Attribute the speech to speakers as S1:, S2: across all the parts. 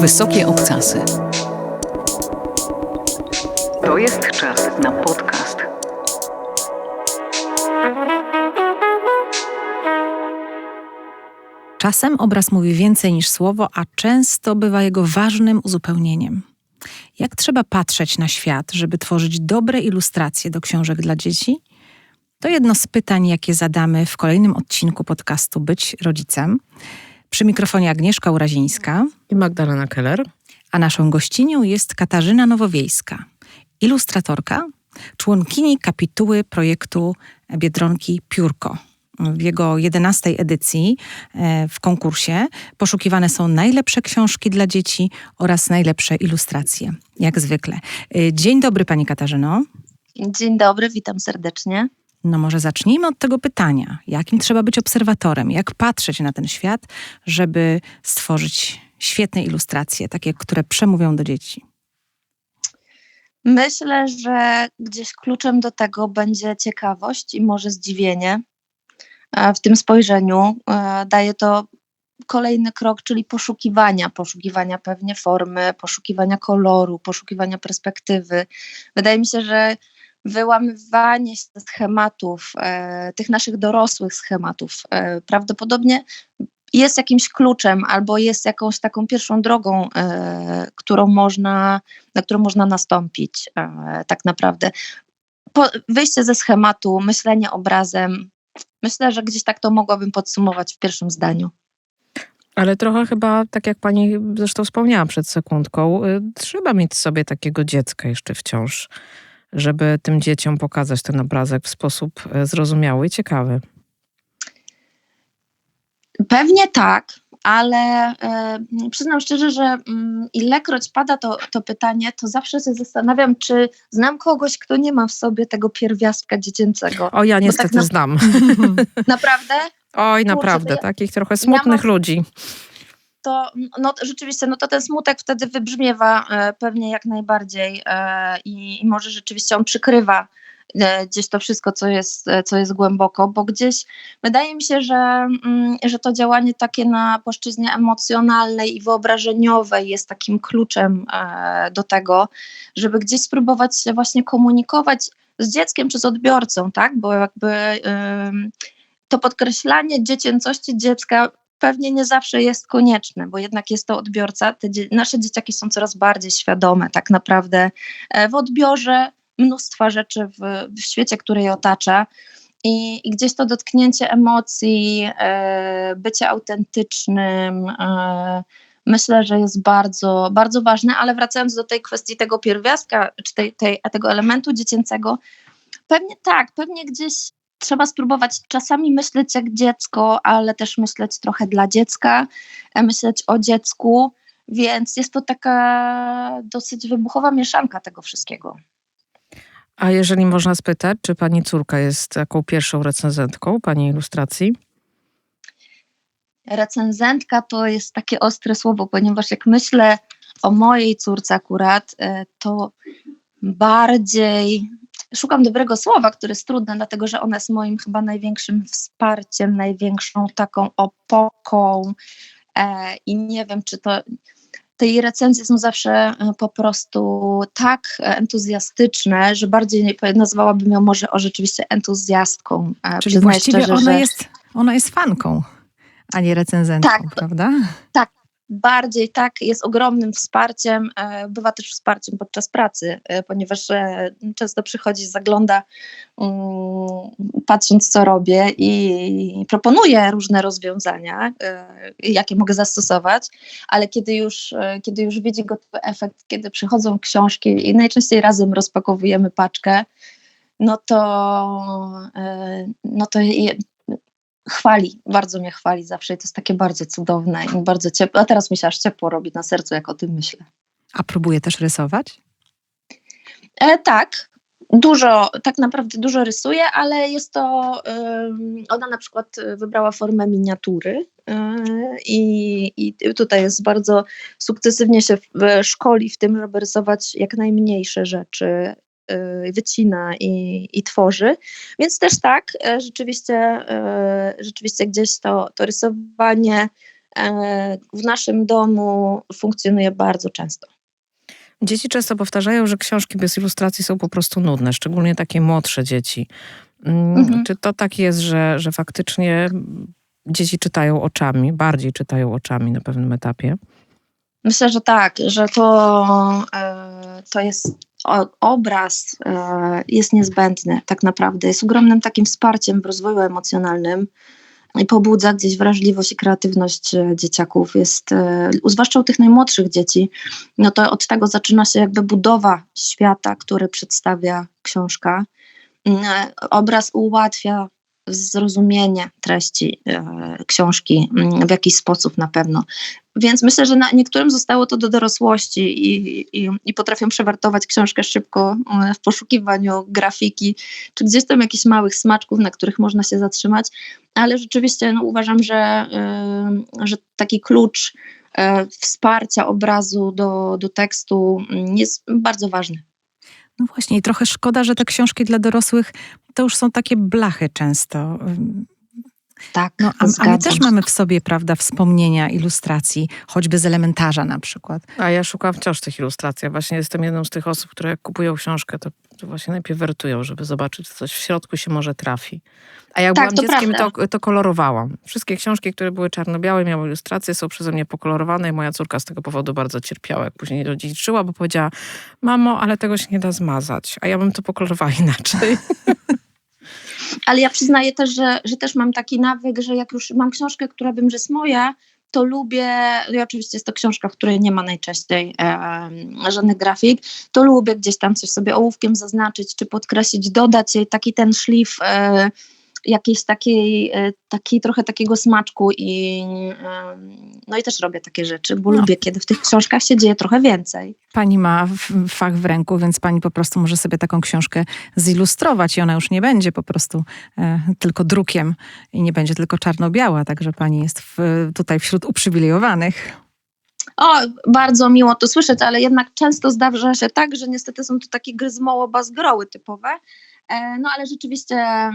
S1: Wysokie obcasy. To jest czas na podcast.
S2: Czasem obraz mówi więcej niż słowo, a często bywa jego ważnym uzupełnieniem. Jak trzeba patrzeć na świat, żeby tworzyć dobre ilustracje do książek dla dzieci? To jedno z pytań, jakie zadamy w kolejnym odcinku podcastu Być Rodzicem. Przy mikrofonie Agnieszka Urazińska
S3: i Magdalena Keller.
S2: A naszą gościnią jest Katarzyna Nowowiejska, ilustratorka, członkini kapituły projektu Biedronki Piórko. W jego jedenastej edycji e, w konkursie poszukiwane są najlepsze książki dla dzieci oraz najlepsze ilustracje, jak zwykle. E, dzień dobry, Pani Katarzyno.
S4: Dzień dobry, witam serdecznie.
S2: No może zacznijmy od tego pytania. Jakim trzeba być obserwatorem? Jak patrzeć na ten świat, żeby stworzyć świetne ilustracje, takie, które przemówią do dzieci?
S4: Myślę, że gdzieś kluczem do tego będzie ciekawość i może zdziwienie w tym spojrzeniu. E, daje to kolejny krok, czyli poszukiwania, poszukiwania pewnie formy, poszukiwania koloru, poszukiwania perspektywy. Wydaje mi się, że wyłamywanie się schematów, e, tych naszych dorosłych schematów, e, prawdopodobnie jest jakimś kluczem albo jest jakąś taką pierwszą drogą, e, którą można, na którą można nastąpić e, tak naprawdę. Po, wyjście ze schematu, myślenie obrazem, myślę, że gdzieś tak to mogłabym podsumować w pierwszym zdaniu.
S3: Ale trochę chyba, tak jak pani zresztą wspomniała przed sekundką, y, trzeba mieć sobie takiego dziecka jeszcze wciąż żeby tym dzieciom pokazać ten obrazek w sposób e, zrozumiały i ciekawy?
S4: Pewnie tak, ale e, przyznam szczerze, że mm, ilekroć pada to, to pytanie, to zawsze się zastanawiam, czy znam kogoś, kto nie ma w sobie tego pierwiastka dziecięcego.
S3: O, ja niestety tak na... znam.
S4: Naprawdę?
S3: Oj, naprawdę, ja, takich trochę smutnych ja mam, ludzi
S4: to no, rzeczywiście no to ten smutek wtedy wybrzmiewa e, pewnie jak najbardziej e, i, i, może rzeczywiście on przykrywa gdzieś to wszystko, co jest, co jest głęboko, bo gdzieś wydaje mi się, że, mm, że to działanie takie na płaszczyźnie emocjonalnej i wyobrażeniowej jest takim kluczem do tego, żeby gdzieś spróbować się właśnie komunikować z dzieckiem czy z odbiorcą, tak? Bo jakby to podkreślanie dziecięcości dziecka pewnie nie zawsze jest konieczne, bo jednak jest to odbiorca. Te nasze dzieciaki są coraz bardziej świadome tak naprawdę e, w odbiorze mnóstwa rzeczy w, w świecie, który je otacza. I, I, gdzieś to dotknięcie emocji, e, bycie autentycznym, e, myślę, że jest bardzo, bardzo ważne, ale wracając do tej kwestii tego pierwiastka, czy tej, tej, tego elementu dziecięcego, pewnie tak, pewnie gdzieś trzeba spróbować czasami myśleć jak dziecko, ale też myśleć trochę dla dziecka, e, myśleć o dziecku, więc jest to taka dosyć wybuchowa mieszanka tego wszystkiego.
S3: A jeżeli można spytać, czy pani córka jest taką pierwszą recenzentką pani ilustracji?
S4: Recenzentka to jest takie ostre słowo, ponieważ jak myślę o mojej córce akurat, e, to bardziej szukam dobrego słowa, które jest trudne, dlatego że ona jest moim chyba największym wsparciem, największą taką opoką e, i nie wiem, czy to te jej recenzje są zawsze e, po prostu tak entuzjastyczne, że bardziej nazwałabym ją może o rzeczywiście entuzjastką.
S2: E, Czyli właściwie szczerze, ona, że... jest, ona jest fanką, a nie recenzentką,
S4: tak,
S2: prawda?
S4: Tak, bardziej tak, jest ogromnym wsparciem, e, bywa też wsparciem podczas pracy, e, ponieważ e, często przychodzi, zagląda mm, patrząc co robię i proponuje różne rozwiązania, jakie mogę zastosować, ale kiedy już, kiedy już widzi gotowy efekt, kiedy przychodzą książki i najczęściej razem rozpakowujemy paczkę, no to, no to chwali, bardzo mnie chwali zawsze i to jest takie bardzo cudowne i bardzo ciepłe. A teraz mi się aż ciepło robi na sercu, jak o tym myślę.
S2: A próbuje też rysować?
S4: E, tak, dużo, tak naprawdę dużo rysuje, ale jest to, ona na przykład wybrała formę miniatury e, i, i tutaj jest bardzo sukcesywnie się szkoli w tym, żeby rysować jak najmniejsze rzeczy y, wycina i, i tworzy. Więc też tak, e, rzeczywiście, e, rzeczywiście gdzieś to, to rysowanie e, w naszym domu funkcjonuje bardzo często.
S3: Dzieci często powtarzają, że książki bez ilustracji są po prostu nudne, szczególnie takie młodsze dzieci. Mm,
S4: Mhm.
S3: Czy to tak jest, że, że faktycznie dzieci czytają oczami, bardziej czytają oczami na pewnym etapie?
S4: Myślę, że tak, że to, to jest obraz e, jest niezbędny tak naprawdę. Jest ogromnym takim wsparciem w rozwoju emocjonalnym i pobudza gdzieś wrażliwość i kreatywność e, dzieciaków. Jest, e, zwłaszcza u tych najmłodszych dzieci, no to od tego zaczyna się jakby budowa świata, który przedstawia książka. Mm, Obraz ułatwia zrozumienie treści e, książki mm, w jakiś sposób na pewno. Więc myślę, że niektórym zostało to do dorosłości i, i, i potrafią przewartować książkę szybko e, w poszukiwaniu grafiki, czy gdzieś tam jakichś małych smaczków, na których można się zatrzymać, ale rzeczywiście no, uważam, że, y, że taki klucz e, wsparcia obrazu do, do tekstu mm, jest bardzo ważny.
S2: No właśnie, i trochę szkoda, że te książki dla dorosłych to już są takie blachy często.
S4: Tak,
S2: No, a, a my też mamy w sobie, prawda, wspomnienia, ilustracji, choćby z elementarza na przykład.
S3: A ja szukam wciąż tych ilustracji. Ja Właśnie jestem jedną z tych osób, które jak kupują książkę, to, to właśnie najpierw wertują, żeby zobaczyć, co coś w środku się może trafi. A jak
S4: Tak,
S3: byłam
S4: to
S3: dzieckiem, to, to kolorowałam. Wszystkie książki, które były czarno-białe, miały ilustracje, są przeze mnie pokolorowane i moja córka z tego powodu bardzo cierpiała, jak później rodziciczyła, bo powiedziała, mamo, ale tego się nie da zmazać. A ja bym to pokolorowała inaczej.
S4: Ale ja przyznaję też, że, że też mam taki nawyk, że jak już mam książkę, która wiem, że jest moja, to lubię, i oczywiście jest to książka, w której nie ma najczęściej e, żadnych grafik, to lubię gdzieś tam coś sobie ołówkiem zaznaczyć, czy podkreślić, dodać jej taki ten szlif e, jakiejś takiej, e, takiej trochę takiego smaczku i no i też robię takie rzeczy, bo
S2: No.
S4: lubię, kiedy w tych książkach się dzieje trochę więcej.
S2: Pani ma fach w ręku, więc pani po prostu może sobie taką książkę zilustrować i ona już nie będzie po prostu e, tylko drukiem i nie będzie tylko czarno-biała, także pani jest w, tutaj wśród uprzywilejowanych.
S4: O, bardzo miło to słyszeć, ale jednak często zdarza się tak, że niestety są to takie gry z mołoba z groły typowe. E, No ale rzeczywiście, e,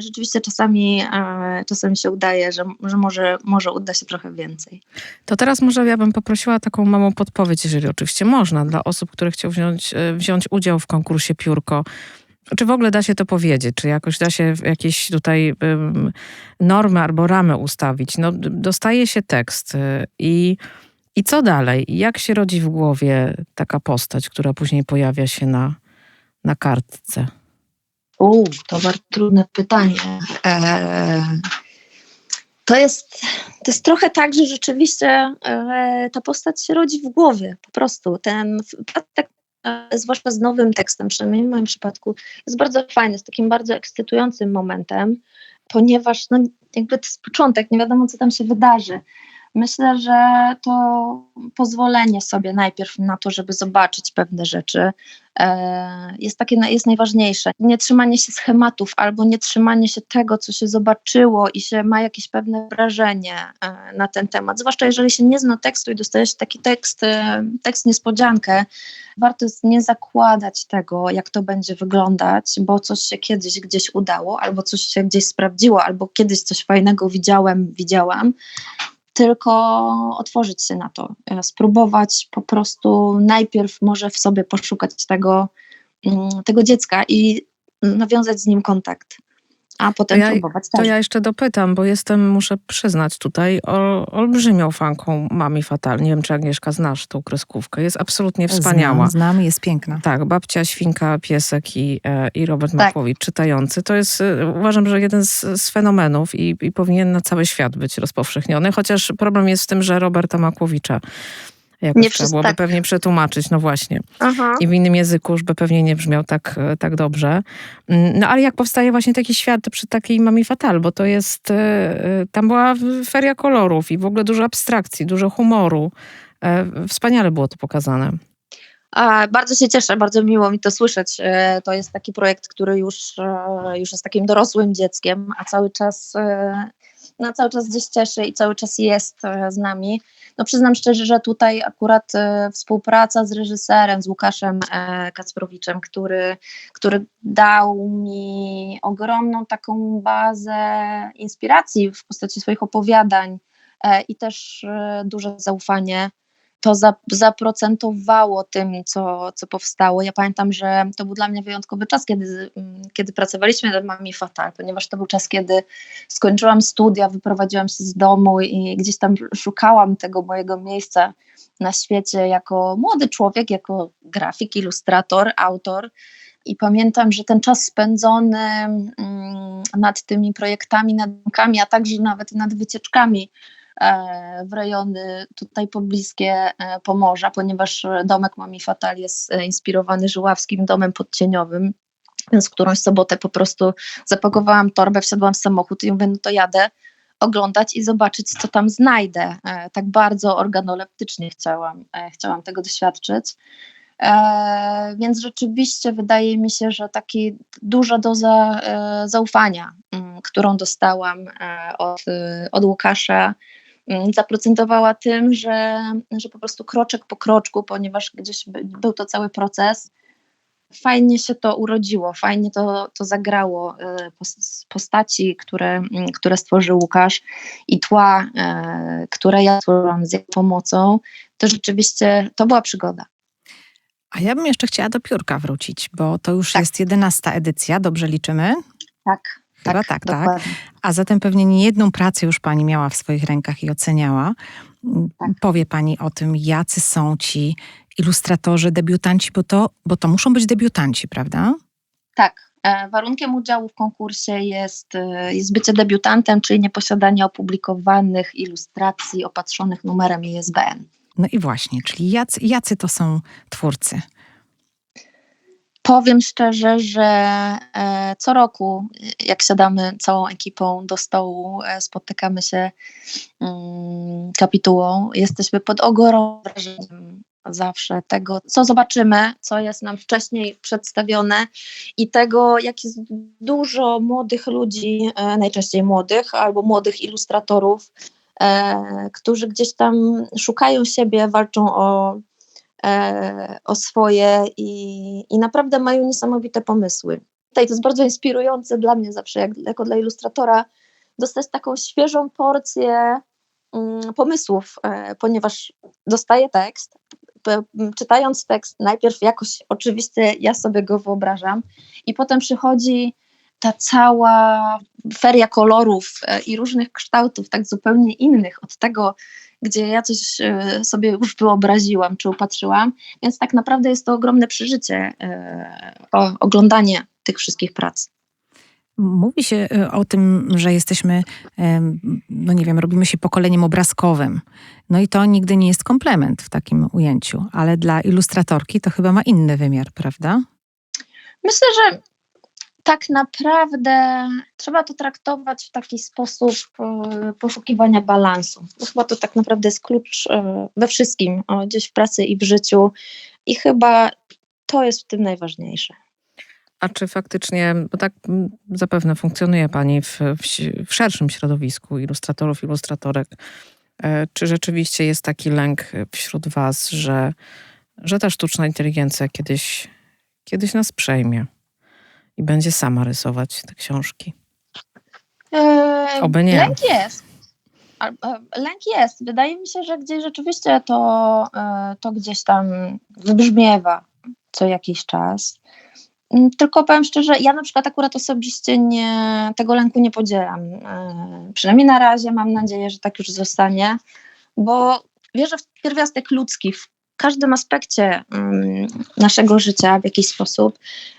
S4: rzeczywiście czasami, e, czasami się udaje, że, że może, może uda się trochę więcej.
S3: To teraz może ja bym poprosiła taką małą podpowiedź, jeżeli oczywiście można, dla osób, które chcą wziąć, wziąć udział w konkursie Piórko. Czy w ogóle da się to powiedzieć? Czy jakoś da się jakieś tutaj ym, normy albo ramy ustawić? No, dostaje się tekst i, i co dalej? Jak się rodzi w głowie taka postać, która później pojawia się na, na kartce?
S4: U, to bardzo trudne pytanie. E, to, jest, to jest trochę tak, że rzeczywiście e, ta postać się rodzi w głowie, po prostu. Ten tak, e, zwłaszcza z nowym tekstem, przynajmniej w moim przypadku, jest bardzo fajny, jest takim bardzo ekscytującym momentem, ponieważ no, jakby to jest początek, nie wiadomo, co tam się wydarzy. Myślę, że to pozwolenie sobie najpierw na to, żeby zobaczyć pewne rzeczy, e, jest takie jest najważniejsze. Nie trzymanie się schematów albo nie trzymanie się tego, co się zobaczyło i się ma jakieś pewne wrażenie e, na ten temat. Zwłaszcza jeżeli się nie zna tekstu i dostaje się taki tekst, e, tekst niespodziankę, warto jest nie zakładać tego, jak to będzie wyglądać, bo coś się kiedyś gdzieś udało, albo coś się gdzieś sprawdziło, albo kiedyś coś fajnego widziałem, widziałam tylko otworzyć się na to, e, spróbować po prostu najpierw może w sobie poszukać tego, mm, tego dziecka i nawiązać z nim kontakt, a potem
S3: To ja-
S4: próbować
S3: To
S4: też.
S3: ja jeszcze dopytam, bo jestem, muszę przyznać tutaj, o, olbrzymią fanką Mami Fatal. Nie wiem, czy Agnieszka znasz tą kreskówkę. Jest absolutnie wspaniała.
S2: Znam, znam jest piękna.
S3: Tak, babcia, świnka, piesek i, e, i Robert
S4: Tak.
S3: Makłowicz czytający. To jest, e, uważam, że jeden z, z fenomenów i, i powinien na cały świat być rozpowszechniony, chociaż problem jest z tym, że Roberta Makłowicza jakoś
S4: Nie
S3: trzeba byłoby
S4: tak.
S3: pewnie przetłumaczyć, no właśnie.
S4: Aha.
S3: I w innym języku już by pewnie nie brzmiał tak, e, tak dobrze. Mm, No ale jak powstaje właśnie taki świat przy takiej Mami Fatal, bo to jest, e, e, tam była feria kolorów i w ogóle dużo abstrakcji, dużo humoru. Wspaniale było to pokazane.
S4: Bardzo się cieszę, bardzo miło mi to słyszeć. To jest taki projekt, który już, już jest takim dorosłym dzieckiem, a cały czas, no, cały czas gdzieś cieszy i cały czas jest z nami. No przyznam szczerze, że tutaj akurat e, współpraca z reżyserem, z Łukaszem e, Kacprowiczem, który, który dał mi ogromną taką bazę inspiracji w postaci swoich opowiadań e, i też duże zaufanie to za, zaprocentowało tym, co, co powstało. Ja pamiętam, że to był dla mnie wyjątkowy czas, kiedy, mm, kiedy pracowaliśmy nad Mami Fatal, ponieważ to był czas, kiedy skończyłam studia, wyprowadziłam się z domu i gdzieś tam szukałam tego mojego miejsca na świecie jako młody człowiek, jako grafik, ilustrator, autor. I pamiętam, że ten czas spędzony mm, nad tymi projektami, nad bankami, a także nawet nad wycieczkami w rejony tutaj pobliskie e, Pomorza, ponieważ domek Mami Fatal jest e, inspirowany żuławskim domem podcieniowym. Więc którąś sobotę po prostu zapakowałam torbę, wsiadłam w samochód i mówię, no to jadę oglądać i zobaczyć, co tam znajdę. Tak bardzo organoleptycznie chciałam, chciałam tego doświadczyć. E, więc rzeczywiście wydaje mi się, że taki duża doza e, zaufania, mm, którą dostałam e, od, od Łukasza, zaprocentowała tym, że, że po prostu kroczek po kroczku, ponieważ gdzieś by, był to cały proces, fajnie się to urodziło, fajnie to, to zagrało postaci, które, mm, które stworzył Łukasz i tła, które ja stworzyłam z jego pomocą, to rzeczywiście to była przygoda.
S2: A ja bym jeszcze chciała do piórka wrócić, bo to już tak. jest jedenasta edycja, dobrze liczymy?
S4: Tak.
S2: Chyba tak, tak. tak. A zatem pewnie nie jedną pracę już pani miała w swoich rękach i oceniała. Tak. Powie pani o tym, jacy są ci ilustratorzy, debiutanci, bo to, bo to muszą być debiutanci, prawda?
S4: Tak. E, warunkiem udziału w konkursie jest, e, jest bycie debiutantem, czyli nieposiadanie opublikowanych ilustracji opatrzonych numerem ISBN.
S2: No i właśnie, czyli jacy, jacy to są twórcy?
S4: Powiem szczerze, że e, co roku, jak siadamy całą ekipą do stołu, e, spotykamy się mm, kapitułą, jesteśmy pod wrażeniem zawsze tego, co zobaczymy, co jest nam wcześniej przedstawione i tego, jak jest dużo młodych ludzi, e, najczęściej młodych albo młodych ilustratorów, którzy gdzieś tam szukają siebie, walczą o, o swoje i, i naprawdę mają niesamowite pomysły. Tutaj to jest bardzo inspirujące dla mnie zawsze, jak, jako dla ilustratora, dostać taką świeżą porcję mm, pomysłów, e, ponieważ dostaję tekst, czytając tekst, najpierw jakoś oczywiście ja sobie go wyobrażam, i potem przychodzi ta cała feria kolorów e, i różnych kształtów, tak zupełnie innych od tego, gdzie ja coś e, sobie już wyobraziłam czy upatrzyłam, więc tak naprawdę jest to ogromne przeżycie, e, o, oglądanie tych wszystkich prac.
S2: Mówi się o tym, że jesteśmy, no nie wiem, robimy się pokoleniem obrazkowym. No i to nigdy nie jest komplement w takim ujęciu, ale dla ilustratorki to chyba ma inny wymiar, prawda?
S4: Myślę, że tak naprawdę trzeba to traktować w taki sposób e, poszukiwania balansu. Chyba to tak naprawdę jest klucz e, we wszystkim, gdzieś w pracy i w życiu, i chyba to jest w tym najważniejsze.
S3: A czy faktycznie, bo tak zapewne funkcjonuje Pani w, w, w szerszym środowisku ilustratorów, ilustratorek, e, czy rzeczywiście jest taki lęk wśród Was, że, że ta sztuczna inteligencja kiedyś, kiedyś nas przejmie? I będzie sama rysować te książki?
S4: Eee, Oby nie. Lęk jest. E, lęk jest. Wydaje mi się, że gdzieś rzeczywiście to, e, to gdzieś tam wybrzmiewa co jakiś czas. Mm, tylko powiem szczerze, ja na przykład akurat osobiście nie, tego lęku nie podzielam. E, przynajmniej na razie mam nadzieję, że tak już zostanie, bo wierzę w pierwiastek ludzki, w każdym aspekcie um, naszego życia w jakiś sposób.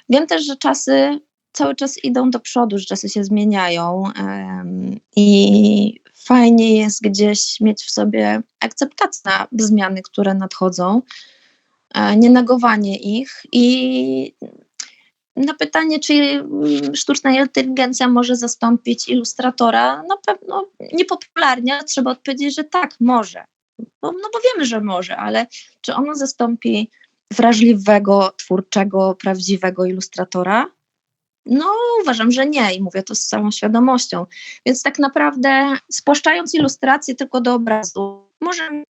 S4: Wiem też, że czasy cały czas idą do przodu, że czasy się zmieniają i fajnie jest gdzieś mieć w sobie akceptację na zmiany, które nadchodzą, e, nie negowanie ich i na pytanie, czy mm, sztuczna inteligencja może zastąpić ilustratora, na pewno niepopularnie trzeba odpowiedzieć, że tak, może. Bo, no bo wiemy, że może, ale czy ono zastąpi wrażliwego, twórczego, prawdziwego ilustratora? No, uważam, że nie i mówię to z całą świadomością. Więc tak naprawdę spłaszczając ilustrację tylko do obrazu, może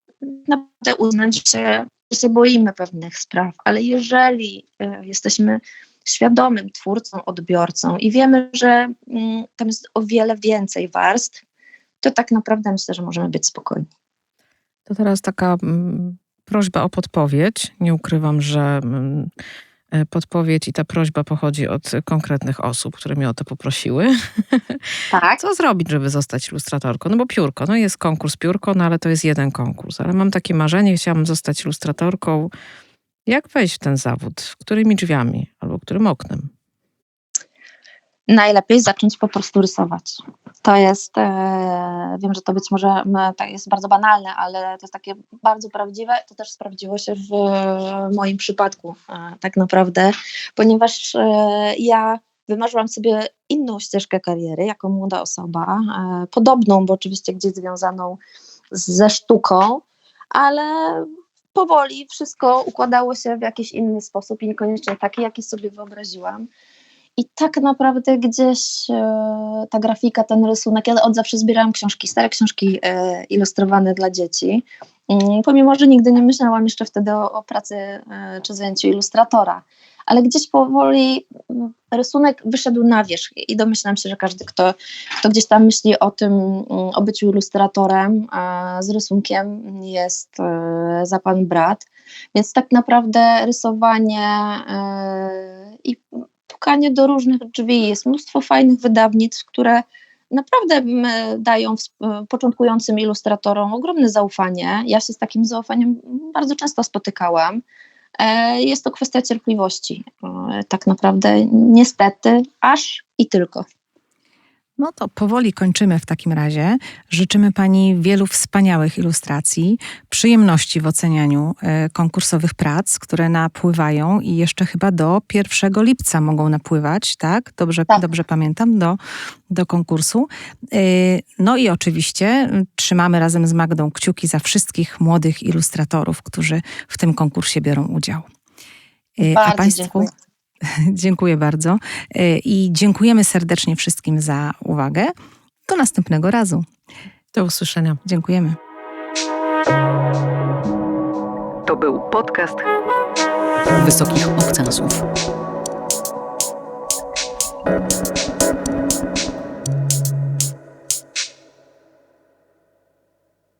S4: naprawdę uznać, że się, że się boimy pewnych spraw, ale jeżeli e, jesteśmy świadomym twórcą, odbiorcą i wiemy, że mm, tam jest o wiele więcej warstw, to tak naprawdę myślę, że możemy być spokojni.
S3: To teraz taka mm, prośba o podpowiedź. Nie ukrywam, że mm, e, podpowiedź i ta prośba pochodzi od konkretnych osób, które mnie o to poprosiły.
S4: Tak.
S3: Co zrobić, żeby zostać ilustratorką? No bo piórko, no jest konkurs piórko, no ale to jest jeden konkurs. Ale mam takie marzenie, chciałam zostać ilustratorką. Jak wejść w ten zawód? Którymi drzwiami albo którym oknem?
S4: Najlepiej zacząć po prostu rysować. To jest, e, wiem, że to być może tak jest bardzo banalne, ale to jest takie bardzo prawdziwe. To też sprawdziło się w e, moim przypadku e, tak naprawdę, ponieważ e, ja wymarzyłam sobie inną ścieżkę kariery jako młoda osoba, e, podobną, bo oczywiście gdzieś związaną ze sztuką, ale powoli wszystko układało się w jakiś inny sposób i niekoniecznie taki, jaki sobie wyobraziłam. I tak naprawdę gdzieś e, ta grafika, ten rysunek, ja od zawsze zbierałam książki, stare książki e, ilustrowane dla dzieci, Mm, pomimo, że nigdy nie myślałam jeszcze wtedy o, o pracy e, czy zajęciu ilustratora. Ale gdzieś powoli mm, rysunek wyszedł na wierzch i domyślam się, że każdy, kto, kto gdzieś tam myśli o tym, mm, o byciu ilustratorem z rysunkiem, jest za pan brat. Więc tak naprawdę rysowanie i pukanie do różnych drzwi. Jest mnóstwo fajnych wydawnictw, które naprawdę m, dają początkującym ilustratorom ogromne zaufanie. Ja się z takim zaufaniem bardzo często spotykałam. E, Jest to kwestia cierpliwości, e, tak naprawdę, niestety, aż i tylko.
S2: No to powoli kończymy w takim razie. Życzymy Pani wielu wspaniałych ilustracji, przyjemności w ocenianiu e, konkursowych prac, które napływają i jeszcze chyba do 1 lipca mogą napływać, tak? Dobrze,
S4: Tak.
S2: dobrze pamiętam, do, do konkursu. E, No i oczywiście trzymamy razem z Magdą kciuki za wszystkich młodych ilustratorów, którzy w tym konkursie biorą udział. E,
S4: Bardzo
S2: A Państwu
S4: dziękuję.
S2: Dziękuję bardzo e, i dziękujemy serdecznie wszystkim za uwagę. Do następnego razu.
S3: Do usłyszenia.
S2: Dziękujemy.
S1: To był podcast Wysokich Obcasów.